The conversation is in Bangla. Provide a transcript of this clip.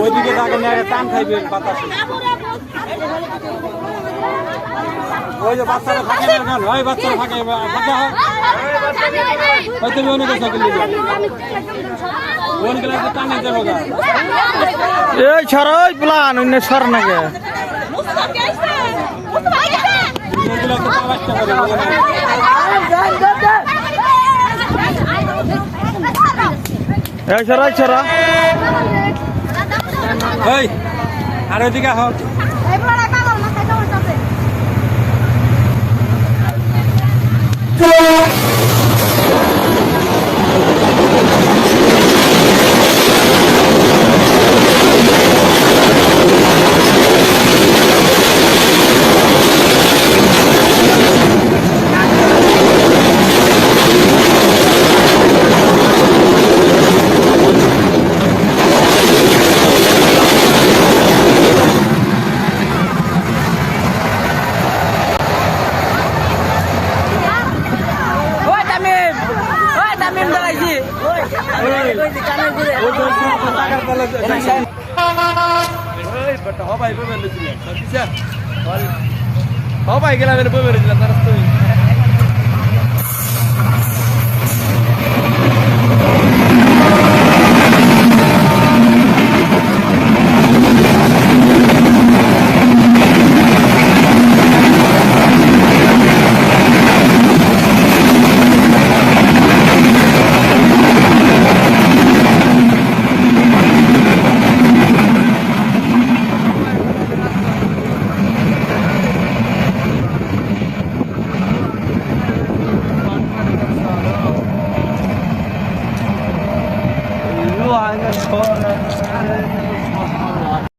ওইদিকে তাকে টান খাইবে বাতাসে। ওই যে বাচ্চারা থাকে না এখন ওই বাচ্চারা থাকে বাচ্চা হয়। ওই তুমি অনেক সাইকেল গা। এই ছড় প্লান অন্য সর নাকি? বলে না। এই আর ওইদিকে হোক ওই তামিম দাঁড়াইছি সবাই গেলাম বই বেরোছিলাম তারা Meine Sonne,